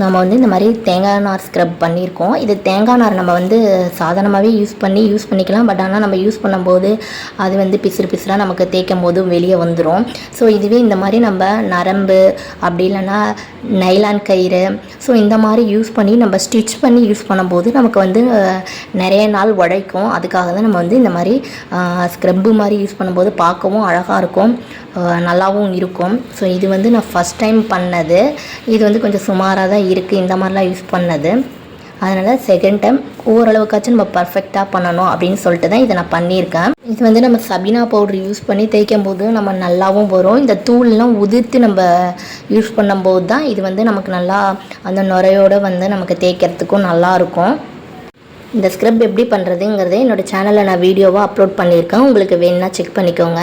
நம்ம வந்து இந்த மாதிரி தேங்காய் நார் ஸ்க்ரப் பண்ணியிருக்கோம். இது தேங்காய் நார் நம்ம வந்து சாதாரணமாகவே யூஸ் பண்ணி யூஸ் பண்ணிக்கலாம். பட் ஆனால் நம்ம யூஸ் பண்ணும்போது அது வந்து பிசுறு பிசுறாக நமக்கு தேய்க்கும் போது வெளியே வந்துடும் ஸோ இதுவே இந்த மாதிரி நம்ம நரம்பு அப்படி இல்லைன்னா நைலான் கயிறு. ஸோ இந்த மாதிரி யூஸ் பண்ணி நம்ம ஸ்டிச் பண்ணி யூஸ் பண்ணும்போது நமக்கு வந்து நிறைய நாள் உழைக்கும். அதுக்காக தான் நம்ம வந்து இந்த மாதிரி ஸ்க்ரப்பு மாதிரி யூஸ் பண்ணும்போது பார்க்கவும் அழகாக இருக்கும். நல்லாவும் இருக்கும். ஸோ இது வந்து நான் ஃபஸ்ட் டைம் பண்ணது. இது வந்து கொஞ்சம் சுமாராக தான் இருக்குது இந்த மாதிரிலாம் யூஸ் பண்ணது. அதனால் செகண்ட் டைம் ஓரளவுக்காச்சும் நம்ம பர்ஃபெக்டாக பண்ணணும் அப்படின்னு சொல்லிட்டு தான் இதை நான் பண்ணியிருக்கேன். இது வந்து நம்ம சபினா பவுடர் யூஸ் பண்ணி தேய்க்கும் போது நம்ம நல்லாவும் வரும். இந்த தூள்லாம் உதிர்த்து நம்ம யூஸ் பண்ணும்போது தான் இது வந்து நமக்கு நல்லா அந்த நுரையோடு வந்து நமக்கு தேய்க்கிறதுக்கும் நல்லா இருக்கும். இந்த ஸ்க்ரப் எப்படி பண்ணுறதுங்கிறதே என்னோடய சேனலில் நான் வீடியோவாக அப்லோட் பண்ணியிருக்கேன். உங்களுக்கு வேணும்னா செக் பண்ணிக்கோங்க.